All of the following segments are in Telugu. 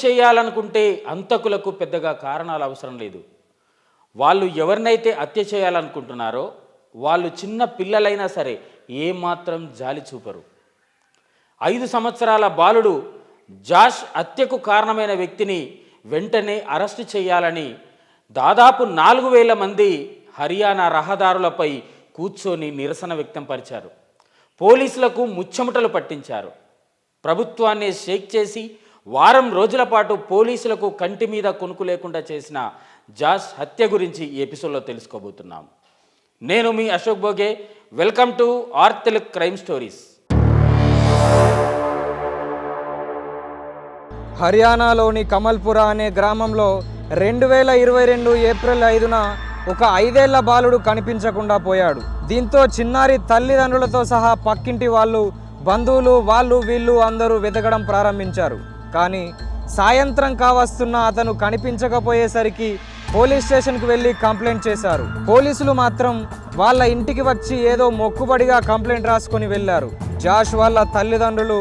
హత్య చేయాలనుకుంటే అంతకులకు పెద్దగా కారణాలు అవసరం లేదు. వాళ్ళు ఎవరినైతే హత్య చేయాలనుకుంటున్నారో వాళ్ళు చిన్న పిల్లలైనా సరే ఏమాత్రం జాలి చూపరు. ఐదు సంవత్సరాల బాలుడు జాష్ హత్యకు కారణమైన వ్యక్తిని వెంటనే అరెస్టు చేయాలని దాదాపు నాలుగు వేల మంది హర్యానా రహదారులపై కూర్చొని నిరసన వ్యక్తం పరిచారు. పోలీసులకు ముచ్చెమటలు పట్టించారు. ప్రభుత్వాన్ని షేక్ చేసి వారం రోజుల పాటు పోలీసులకు కంటి మీద కొనుకు లేకుండా చేసిన జాస్ హత్య గురించి ఈ ఎపిసోడ్లో తెలుసుకోబోతున్నాం. నేను మీ Ashok Boge welcome to R Telugu crime stories. హర్యానాలోని కమల్పుర అనే గ్రామంలో రెండు వేల ఇరవై రెండు ఏప్రిల్ ఐదున ఒక ఐదేళ్ళ బాలుడు కనిపించకుండా పోయాడు. దీంతో చిన్నారి తల్లిదండ్రులతో సహా పక్కింటి వాళ్ళు బంధువులు వాళ్ళు వీళ్ళు అందరూ వెతకడం ప్రారంభించారు. కానీ సాయంత్రం కావస్తున్న అతను కనిపించకపోయేసరికి పోలీస్ స్టేషన్కి వెళ్ళి కంప్లైంట్ చేశారు. పోలీసులు మాత్రం వాళ్ళ ఇంటికి వచ్చి ఏదో మొక్కుబడిగా కంప్లైంట్ రాసుకొని వెళ్ళారు. జాష్ వాళ్ళ తల్లిదండ్రులు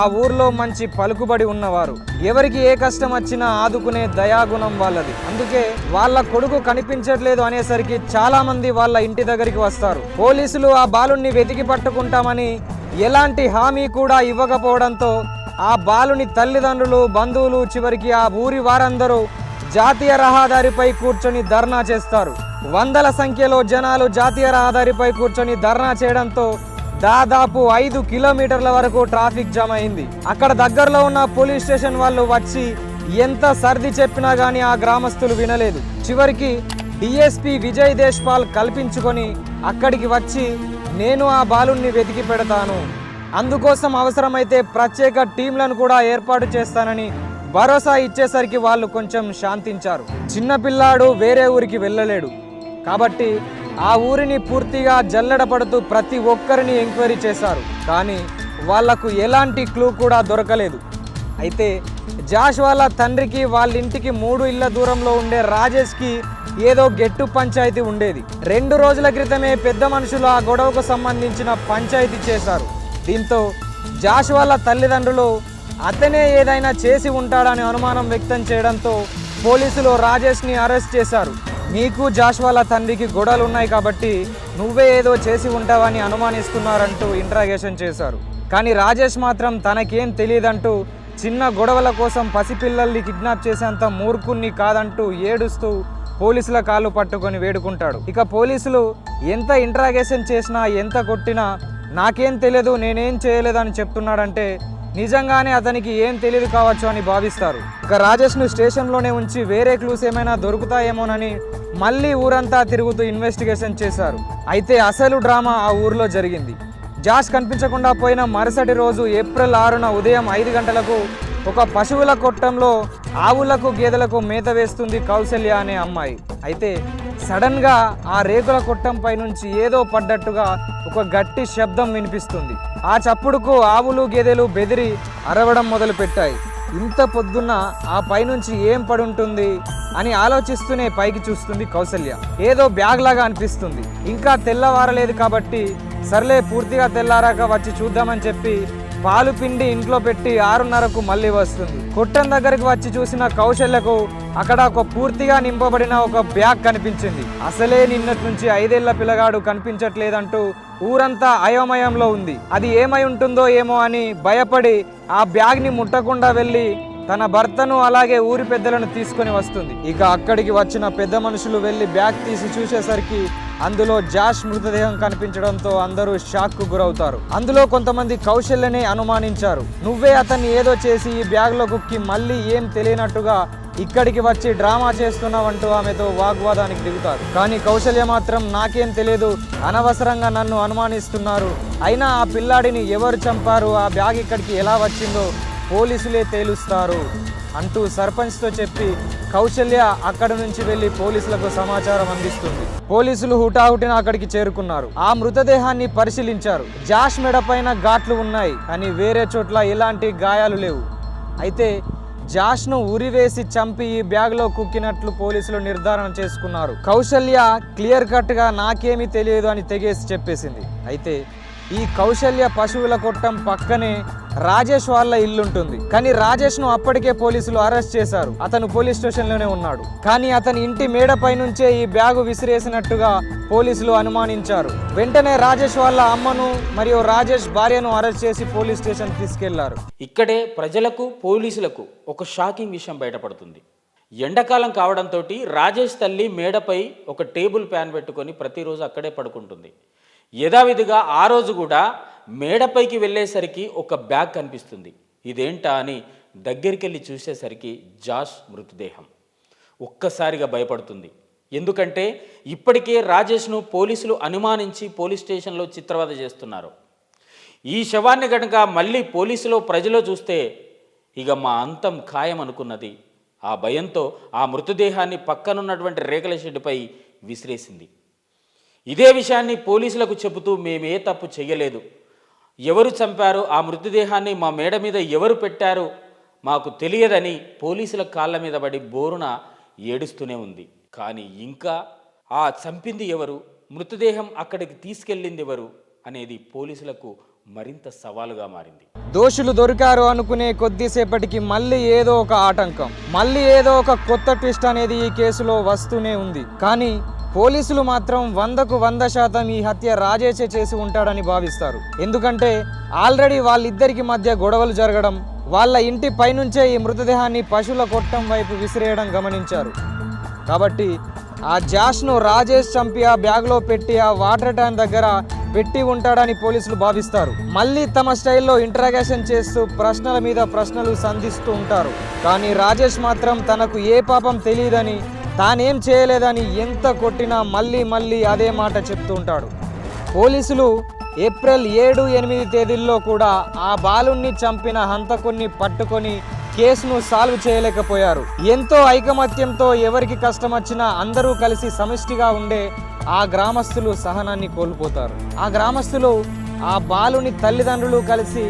ఆ ఊర్లో మంచి పలుకుబడి ఉన్నవారు. ఎవరికి ఏ కష్టం వచ్చినా ఆదుకునే దయాగుణం వాళ్ళది. అందుకే వాళ్ళ కొడుకు కనిపించట్లేదు అనేసరికి చాలా మంది వాళ్ళ ఇంటి దగ్గరికి వస్తారు. పోలీసులు ఆ బాలుణ్ణి వెతికి పట్టుకుంటామని ఎలాంటి హామీ కూడా ఇవ్వకపోవడంతో ఆ బాలుని తల్లిదండ్రులు బంధువులు చివరికి ఆ ఊరి వారందరూ జాతీయ రహదారిపై కూర్చొని ధర్నా చేస్తారు. వందల సంఖ్యలో జనాలు జాతీయ రహదారిపై కూర్చొని ధర్నా చేయడంతో దాదాపు ఐదు కిలోమీటర్ల వరకు ట్రాఫిక్ జామ్ అయింది. అక్కడ దగ్గరలో ఉన్న పోలీస్ స్టేషన్ వాళ్ళు వచ్చి ఎంత సర్ది చెప్పినా కానీ ఆ గ్రామస్తులు వినలేదు. చివరికి డిఎస్పి విజయ్ దేశ్పాల్ కల్పించుకొని అక్కడికి వచ్చి నేను ఆ బాలుణ్ణి వెతికి పెడతాను. అందుకోసం అవసరమైతే ప్రత్యేక టీంలను కూడా ఏర్పాటు చేస్తానని భరోసా ఇచ్చేసరికి వాళ్ళు కొంచెం శాంతించారు. చిన్నపిల్లాడు వేరే ఊరికి వెళ్ళలేడు. కాబట్టి ఆ ఊరిని పూర్తిగా జల్లడపడుతూ ప్రతి ఒక్కరిని ఎంక్వైరీ చేశారు. కానీ వాళ్ళకు ఎలాంటి క్లూ కూడా దొరకలేదు. అయితే జాష్ వాళ్ళ తండ్రికి వాళ్ళ ఇంటికి మూడు ఇళ్ళ దూరంలో ఉండే రాజేష్కి ఏదో గెట్టు పంచాయతీ ఉండేది. రెండు రోజుల క్రితమే పెద్ద మనుషులు ఆ గొడవకు సంబంధించిన పంచాయతీ చేశారు. దీంతో జాష్ వాళ్ళ తల్లిదండ్రులు అతనే ఏదైనా చేసి ఉంటాడని అనుమానం వ్యక్తం చేయడంతో పోలీసులు రాజేష్ని అరెస్ట్ చేశారు. నీకు జాష్ వాళ్ళ తండ్రికి గొడవలు ఉన్నాయి కాబట్టి నువ్వే ఏదో చేసి ఉంటావని అనుమానిస్తున్నారంటూ ఇంట్రాగేషన్ చేశారు. కానీ రాజేష్ మాత్రం తనకేం తెలియదంటూ చిన్న గొడవల కోసం పసిపిల్లల్ని కిడ్నాప్ చేసేంత మూర్ఖుణ్ణి కాదంటూ ఏడుస్తూ పోలీసుల కాళ్ళు పట్టుకొని వేడుకుంటాడు. ఇక పోలీసులు ఎంత ఇంట్రాగేషన్ చేసినా ఎంత కొట్టినా నాకేం తెలియదు నేనేం చేయలేదని చెప్తున్నాడంటే నిజంగానే అతనికి ఏం తెలియదు కావచ్చు అని భావిస్తారు. ఇక రాజేష్ను స్టేషన్లోనే ఉంచి వేరే క్లూస్ ఏమైనా దొరుకుతాయేమోనని మళ్ళీ ఊరంతా తిరుగుతూ ఇన్వెస్టిగేషన్ చేశారు. అయితే అసలు డ్రామా ఆ ఊర్లో జరిగింది. జాష్ కనిపించకుండా పోయిన మరుసటి రోజు ఏప్రిల్ ఆరున ఉదయం ఐదు గంటలకు ఒక పశువుల కొట్టంలో ఆవులకు గేదెలకు మేత వేస్తుంది కౌశల్య అనే అమ్మాయి. అయితే సడన్గా ఆ రేకుల కొట్టంపై నుంచి ఏదో పడ్డట్టుగా ఒక గట్టి శబ్దం వినిపిస్తుంది. ఆ చప్పుడుకు ఆవులు గేదెలు బెదిరి అరవడం మొదలుపెట్టాయి. ఇంత పొద్దున్న ఆ పైనుంచి ఏం పడుంటుంది అని ఆలోచిస్తూనే పైకి చూస్తుంది కౌసల్య. ఏదో బ్యాగ్ లాగా అనిపిస్తుంది. ఇంకా తెల్లవారలేదు కాబట్టి సర్లే పూర్తిగా తెల్లారాక వచ్చి చూద్దామని చెప్పి పాలు పిండి ఇంట్లో పెట్టి ఆరున్నరకు మళ్ళీ వస్తుంది. కొట్టం దగ్గరికి వచ్చి చూసిన కౌశల్యకు అక్కడ ఒక పూర్తిగా నింపబడిన ఒక బ్యాగ్ కనిపించింది. అసలే నిన్నటి నుంచి ఐదేళ్ళ పిల్లగాడు కనిపించట్లేదంటూ ఊరంతా అయోమయంలో ఉంది. అది ఏమై ఉంటుందో ఏమో అని భయపడి ఆ బ్యాగ్ని ముట్టకుండా వెళ్ళి తన భర్తను అలాగే ఊరి పెద్దలను తీసుకొని వస్తుంది. ఇక అక్కడికి వచ్చిన పెద్ద మనుషులు వెళ్ళి బ్యాగ్ తీసి చూసేసరికి అందులో జాష్ మృతదేహం కనిపించడంతో అందరూ షాక్కు గురవుతారు. అందులో కొంతమంది కౌశల్యనే అనుమానించారు. నువ్వే అతన్ని ఏదో చేసి ఈ బ్యాగ్లో కుక్కి మళ్ళీ ఏం తెలియనట్టుగా ఇక్కడికి వచ్చి డ్రామా చేస్తున్నావంటూ ఆమెతో వాగ్వాదానికి దిగుతారు. కానీ కౌశల్య మాత్రం నాకేం తెలియదు అనవసరంగా నన్ను అనుమానిస్తున్నారు. అయినా ఆ పిల్లాడిని ఎవరు చంపారు? ఆ బ్యాగ్ ఇక్కడికి ఎలా వచ్చిందో పోలీసులే తేలుస్తారు అంటూ సర్పంచ్తో చెప్పి కౌశల్య అక్కడ నుంచి వెళ్ళి పోలీసులకు సమాచారం అందిస్తుంది. పోలీసులు హుటాహుటిన అక్కడికి చేరుకున్నారు. ఆ మృతదేహాన్ని పరిశీలించారు. జాష్ మెడపైన ఘాట్లు ఉన్నాయి కానీ వేరే చోట్ల ఎలాంటి గాయాలు లేవు. అయితే జాష్ను ఉరివేసి చంపి ఈ బ్యాగ్లో కుక్కినట్లు పోలీసులు నిర్ధారణ చేసుకున్నారు. కౌశల్య క్లియర్ కట్గా నాకేమీ తెలియదు అని తెగేసి చెప్పేసింది. అయితే ఈ కౌశల్య పశువుల కొట్టం పక్కనే రాజేష్ వాళ్ళ ఇల్లుంటుంది. కానీ రాజేష్ను అప్పటికే పోలీసులు అరెస్ట్ చేశారు. అతను పోలీస్ స్టేషన్లోనే ఉన్నాడు. కానీ అతని ఇంటి మేడపై నుంచే ఈ బ్యాగు విసిరేసినట్టుగా పోలీసులు అనుమానించారు. వెంటనే రాజేష్ వాళ్ళ అమ్మను మరియు రాజేష్ భార్యను అరెస్ట్ చేసి పోలీస్ స్టేషన్ తీసుకెళ్ళారు. ఇక్కడే ప్రజలకు పోలీసులకు ఒక షాకింగ్ విషయం బయటపడుతుంది. ఎండాకాలం కావడంతో రాజేష్ తల్లి మేడపై ఒక టేబుల్ ఫ్యాన్ పెట్టుకొని ప్రతిరోజు అక్కడే పడుకుంటుంది. యథావిధిగా ఆ రోజు కూడా మేడపైకి వెళ్ళేసరికి ఒక బ్యాగ్ కనిపిస్తుంది. ఇదేంటా అని దగ్గరికి వెళ్ళి చూసేసరికి జాష్ మృతదేహం. ఒక్కసారిగా భయపడుతుంది. ఎందుకంటే ఇప్పటికే రాజేష్ను పోలీసులు అనుమానించి పోలీస్ స్టేషన్లో చిత్రవద చేస్తున్నారు. ఈ శవాన్ని గనుక మళ్ళీ పోలీసులో ప్రజలో చూస్తే ఇక మా అంతం ఖాయం అనుకున్నది. ఆ భయంతో ఆ మృతదేహాన్ని పక్కనున్నటువంటి రేకుల షెడ్డుపై విసిరేసింది. ఇదే విషయాన్ని పోలీసులకు చెబుతూ మేమే తప్పు చేయలేదు ఎవరు చంపారు ఆ మృతదేహాన్ని మా మేడ మీద ఎవరు పెట్టారు మాకు తెలియదని పోలీసుల కాళ్ళ మీద పడి బోరున ఏడుస్తూనే ఉంది. కానీ ఇంకా ఆ చంపింది ఎవరు మృతదేహం అక్కడికి తీసుకెళ్ళింది ఎవరు అనేది పోలీసులకు మరింత సవాలుగా మారింది. దోషులు దొరికారు అనుకునే కొద్దిసేపటికి మళ్ళీ ఏదో ఒక ఆటంకం మళ్ళీ ఏదో ఒక కొత్త ట్విస్ట్ అనేది ఈ కేసులో వస్తూనే ఉంది. కానీ పోలీసులు మాత్రం వందకు వంద శాతం ఈ హత్య రాజేషే చేసి ఉంటాడని భావిస్తారు. ఎందుకంటే ఆల్రెడీ వాళ్ళిద్దరికి మధ్య గొడవలు జరగడం వాళ్ళ ఇంటి పైనుంచే ఈ మృతదేహాన్ని పశువుల కొట్టం వైపు విసిరేయడం గమనించారు. కాబట్టి ఆ జాష్ను రాజేష్ చంపి ఆ బ్యాగ్లో పెట్టి ఆ వాటర్ ట్యాంక్ దగ్గర పెట్టి ఉంటాడని పోలీసులు భావిస్తారు. మళ్ళీ తమ స్టైల్లో ఇంటరాగేషన్ చేస్తూ ప్రశ్నల మీద ప్రశ్నలు సంధిస్తూ ఉంటారు. కానీ రాజేష్ మాత్రం తనకు ఏ పాపం తెలియదని తానేం చేయలేదని ఎంత కొట్టినా మళ్ళీ మళ్ళీ అదే మాట చెప్తూ ఉంటాడు. పోలీసులు ఏప్రిల్ ఏడు ఎనిమిది తేదీల్లో కూడా ఆ బాలుణ్ణి చంపిన హంతకుణ్ణి పట్టుకొని కేసును సాల్వ్ చేయలేకపోయారు. ఎంతో ఐకమత్యంతో ఎవరికి కష్టం వచ్చినా అందరూ కలిసి సమిష్టిగా ఉండే ఆ గ్రామస్తులు సహనాన్ని కోల్పోతారు. ఆ గ్రామస్తులు ఆ బాలుని తల్లిదండ్రులు కలిసి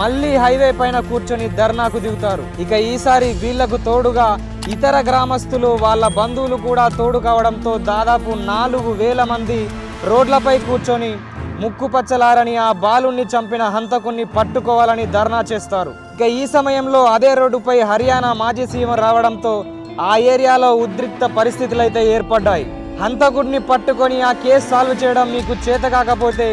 మళ్ళీ హైవే పైన కూర్చొని ధర్నాకు దిగుతారు. ఇక ఈసారి వీళ్ళకు తోడుగా ఇతర గ్రామస్తులు వాళ్ళ బంధువులు కూడా తోడు కావడంతో దాదాపు నాలుగు వేల మంది రోడ్లపై కూర్చొని ముక్కుపచ్చలారని ఆ బాలుణ్ణి చంపిన హంతకుణ్ణి పట్టుకోవాలని ధర్నా చేస్తారు. ఇక ఈ సమయంలో అదే రోడ్డుపై హర్యానా మాజీ సీఎం రావడంతో ఆ ఏరియాలో ఉద్రిక్త పరిస్థితులు అయితే ఏర్పడ్డాయి. హంతకుడిని పట్టుకొని ఆ కేసు సాల్వ్ చేయడం మీకు చేత కాకపోతే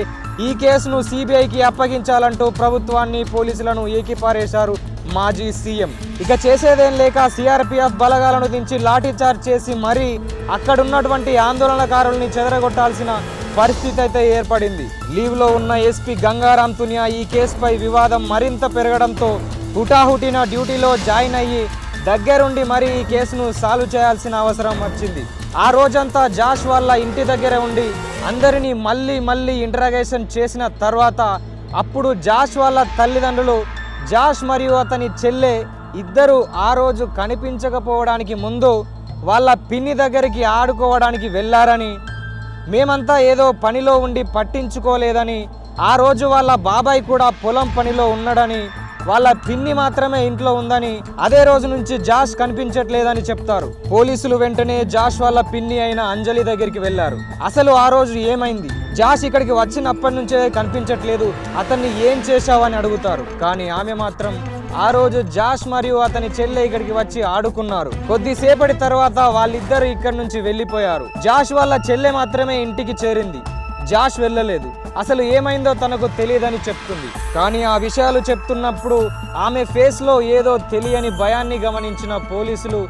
ఈ కేసును సిబిఐకి అప్పగించాలంటూ ప్రభుత్వాన్ని పోలీసులను ఏకిపారేశారు మాజీ సీఎం. ఇక చేసేదేం లేక సిఆర్పిఎఫ్ బలగాలను దించి లాఠీచార్జ్ చేసి మరీ అక్కడున్నటువంటి ఆందోళనకారుల్ని చెదరగొట్టాల్సిన పరిస్థితి అయితే ఏర్పడింది. లీవ్లో ఉన్న ఎస్పీ గంగారాం తునియా ఈ కేసుపై వివాదం మరింత పెరగడంతో హుటాహుటిన డ్యూటీలో జాయిన్ అయ్యి దగ్గరుండి మరి ఈ కేసును సాల్వ్ చేయాల్సిన అవసరం వచ్చింది. ఆ రోజంతా జాష్ వాళ్ళ ఇంటి దగ్గర ఉండి అందరినీ మళ్ళీ మళ్ళీ ఇంటరాగేషన్ చేసిన తర్వాత అప్పుడు జాష్ వాళ్ళ తల్లిదండ్రులు జాష్ మరియు అతని చెల్లె ఇద్దరు ఆ రోజు కనిపించకపోవడానికి ముందు వాళ్ళ పిన్ని దగ్గరికి ఆడుకోవడానికి వెళ్ళారని మేమంతా ఏదో పనిలో ఉండి పట్టించుకోలేదని ఆ రోజు వాళ్ళ బాబాయ్ కూడా పొలం పనిలో ఉన్నాడని వాళ్ళ పిన్ని మాత్రమే ఇంట్లో ఉందని అదే రోజు నుంచి జాష్ కనిపించట్లేదని చెప్తారు. పోలీసులు వెంటనే జాష్ వాళ్ళ పిన్ని అయిన అంజలి దగ్గరికి వెళ్ళారు. అసలు ఆ రోజు ఏమైంది? జాష్ ఇక్కడికి వచ్చినప్పటి నుంచే కనిపించట్లేదు. అతన్ని ఏం చేశావని అడుగుతారు. కానీ ఆమె మాత్రం ఆ రోజు జాష్ మరియు అతని చెల్లె ఇక్కడికి వచ్చి ఆడుకున్నారు. కొద్దిసేపటి తర్వాత వాళ్ళిద్దరు ఇక్కడి నుంచి వెళ్ళిపోయారు. జాష్ వాళ్ళ చెల్లె మాత్రమే ఇంటికి చేరింది. జాష్ వెళ్ళలేదు. అసలు ఏమైందో తనకు తెలియదని చెప్తుంది. కానీ ఆ విషయాలు చెప్తున్నప్పుడు ఆమె ఫేస్లో ఏదో తెలియని భయాన్ని గమనించిన పోలీసులు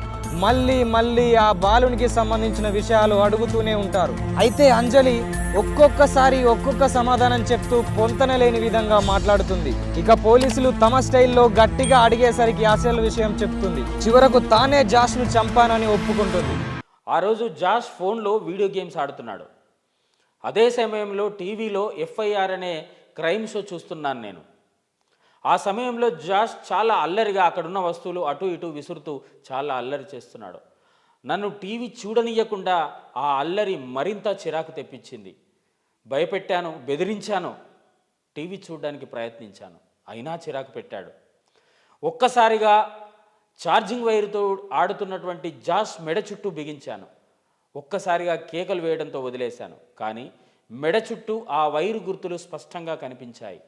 మళ్ళీ మళ్ళీ ఆ బాలునికి సంబంధించిన విషయాలు అడుగుతూనే ఉంటారు. అయితే అంజలి ఒక్కొక్కసారి ఒక్కొక్క సమాధానం చెప్తూ పొంతనలేని విధంగా మాట్లాడుతుంది. ఇక పోలీసులు తమ స్టైల్లో గట్టిగా అడిగేసరికి అసలు విషయం చెప్తుంది. చివరకు తానే జాష్ను చంపానని ఒప్పుకుంటుంది. ఆ రోజు జాష్ ఫోన్లో వీడియో గేమ్స్ ఆడుతున్నాడు. అదే సమయంలో టీవీలో ఎఫ్ఐఆర్ అనే క్రైమ్ షో చూస్తున్నాను నేను. ఆ సమయంలో జాష్ చాలా అల్లరిగా అక్కడున్న వస్తువులు అటు ఇటు విసురుతూ చాలా అల్లరి చేస్తున్నాడు. నన్ను టీవీ చూడనీయకుండా ఆ అల్లరి మరింత చిరాకు తెప్పించింది. భయపెట్టాను బెదిరించాను టీవీ చూడడానికి ప్రయత్నించాను. అయినా చిరాకు పెట్టాడు. ఒక్కసారిగా ఛార్జింగ్ వైర్తో ఆడుతున్నటువంటి జాష్ మెడ చుట్టూ బిగించాను. ఒక్కసారిగా కేకలు వేయడంతో వదిలేశాను. కానీ మెడ చుట్టూ ఆ వైరు గుర్తులు స్పష్టంగా కనిపించాయి.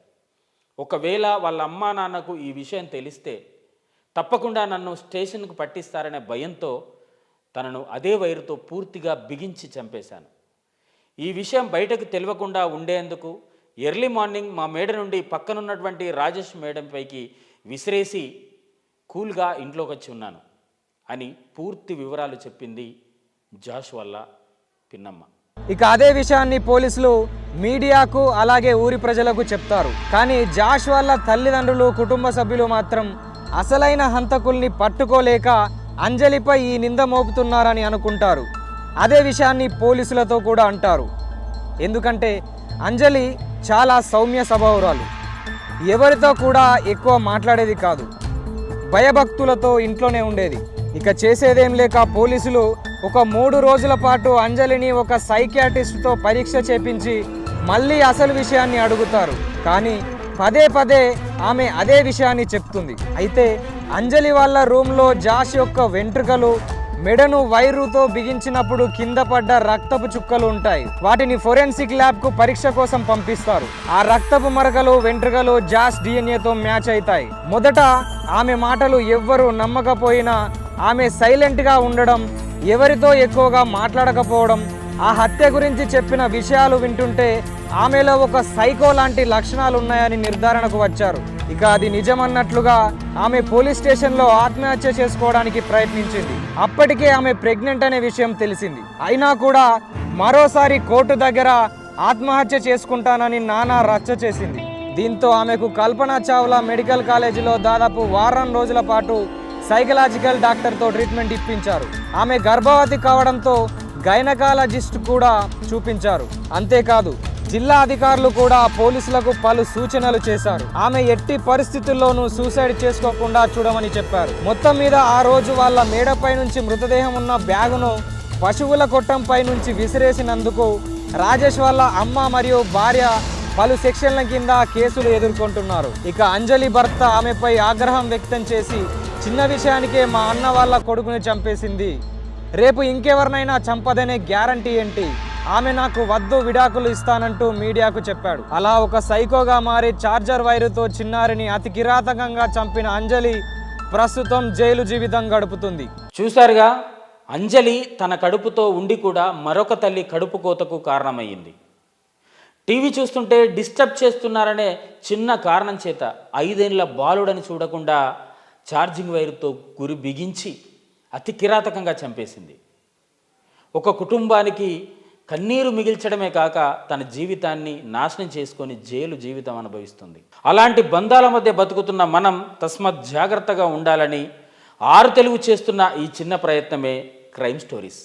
ఒకవేళ వాళ్ళ అమ్మా నాన్నకు ఈ విషయం తెలిస్తే తప్పకుండా నన్ను స్టేషన్కు పట్టిస్తారనే భయంతో తనను అదే వైరుతో పూర్తిగా బిగించి చంపేశాను. ఈ విషయం బయటకు తెలియకుండా ఉండేందుకు ఎర్లీ మార్నింగ్ మా మేడ నుండి పక్కనున్నటువంటి రాజేష్ మేడం పైకి విసిరేసి కూల్గా ఇంట్లోకి వచ్చి ఉన్నాను అని పూర్తి వివరాలు చెప్పింది జాష్ వల్ల పిన్నమ్మ. ఇక అదే విషయాన్ని పోలీసులు మీడియాకు అలాగే ఊరి ప్రజలకు చెప్తారు. కానీ జాష్ వాళ్ళ తల్లిదండ్రులు కుటుంబ సభ్యులు మాత్రం అసలైన హంతకుల్ని పట్టుకోలేక అంజలిపై ఈ నింద మోపుతున్నారని అనుకుంటారు. అదే విషయాన్ని పోలీసులతో కూడా అంటారు. ఎందుకంటే అంజలి చాలా సౌమ్య స్వభావురాలు. ఎవరితో కూడా ఎక్కువ మాట్లాడేది కాదు. భయభక్తులతో ఇంట్లోనే ఉండేది. ఇక చేసేదేం లేక పోలీసులు ఒక మూడు రోజుల పాటు అంజలిని ఒక సైకియాటిస్ట్తో పరీక్ష చేపించి మళ్ళీ అసలు విషయాన్ని అడుగుతారు. కానీ పదే పదే ఆమె అదే విషయాన్ని చెప్తుంది. అయితే అంజలి వాళ్ళ రూమ్లో జాష్ యొక్క వెంట్రుకలు మెడను వైరుతో బిగించినప్పుడు కింద పడ్డ రక్తపు చుక్కలు ఉంటాయి. వాటిని ఫోరెన్సిక్ ల్యాబ్కు పరీక్ష కోసం పంపిస్తారు. ఆ రక్తపు మరకలు వెంట్రుకలు జాస్ డిఎన్ఏతో మ్యాచ్ అవుతాయి. మొదట ఆమె మాటలు ఎవ్వరూ నమ్మకపోయినా ఆమె సైలెంట్గా ఉండడం ఎవరితో ఎక్కువగా మాట్లాడకపోవడం ఆ హత్య గురించి చెప్పిన విషయాలు వింటుంటే ఆమెలో ఒక సైకో లాంటి లక్షణాలు ఉన్నాయని నిర్ధారణకు వచ్చారు. ఇక అది నిజమన్నట్లుగా ఆమె పోలీస్ స్టేషన్లో ఆత్మహత్య చేసుకోవడానికి ప్రయత్నించింది. అప్పటికే ఆమె ప్రెగ్నెంట్ అనే విషయం తెలిసింది. అయినా కూడా మరోసారి కోర్టు దగ్గర ఆత్మహత్య చేసుకుంటానని నానా రచ్చ చేసింది. దీంతో ఆమెకు కల్పన చావ్లా మెడికల్ కాలేజీలో దాదాపు వారం రోజుల పాటు సైకలాజికల్ డాక్టర్తో ట్రీట్మెంట్ ఇప్పించారు. ఆమె గర్భవతి కావడంతో గైనకాలజిస్ట్ కూడా చూపించారు. అంతేకాదు జిల్లా అధికారులు కూడా పోలీసులకు పలు సూచనలు చేశారు. ఆమె ఎట్టి పరిస్థితుల్లోనూ సూసైడ్ చేసుకోకుండా చూడమని చెప్పారు. మొత్తం మీద ఆ రోజు వాళ్ళ మేడపై నుంచి మృతదేహం ఉన్న బ్యాగును పశువుల కొట్టంపై నుంచి విసిరేసినందుకు రాజేష్ వాళ్ళ అమ్మ మరియు భార్య పలు సెక్షన్ల కింద కేసులు ఎదుర్కొంటున్నారు. ఇక అంజలి భర్త ఆమెపై ఆగ్రహం వ్యక్తం చేసి చిన్న విషయానికే మా అన్న వాళ్ళ కొడుకుని చంపేసింది. రేపు ఇంకెవరినైనా చంపదనే గ్యారంటీ ఏంటి? ఆమె నాకు వద్దు విడాకులు ఇస్తానంటూ మీడియాకు చెప్పాడు. అలా ఒక సైకోగా మారి చార్జర్ వైరుతో చిన్నారిని అతి కిరాతకంగా చంపిన అంజలి ప్రస్తుతం జైలు జీవితం గడుపుతుంది. చూశారుగా అంజలి తన కడుపుతో ఉండి కూడా మరొక తల్లి కడుపు కోతకు కారణమయ్యింది. టీవీ చూస్తుంటే డిస్టర్బ్ చేస్తున్నారనే చిన్న కారణం చేత ఐదేళ్ళ బాలుడని చూడకుండా ఛార్జింగ్ వైర్తో గురి బిగించి అతి కిరాతకంగా చంపేసింది. ఒక కుటుంబానికి కన్నీరు మిగిల్చడమే కాక తన జీవితాన్ని నాశనం చేసుకొని జైలు జీవితం అనుభవిస్తుంది. అలాంటి బంధాల మధ్య బతుకుతున్న మనం తస్మత్ జాగ్రత్తగా ఉండాలని ఆరు తెలుగు చేస్తున్న ఈ చిన్న ప్రయత్నమే క్రైమ్ స్టోరీస్.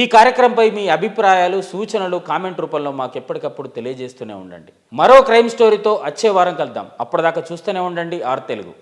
ఈ కార్యక్రమంపై మీ అభిప్రాయాలు సూచనలు కామెంట్ రూపంలో మాకు ఎప్పటికప్పుడు తెలియజేస్తూనే ఉండండి. మరో క్రైమ్ స్టోరీతో వచ్చే వారం కలుద్దాం. అప్పటిదాకా చూస్తూనే ఉండండి ఆరు తెలుగు.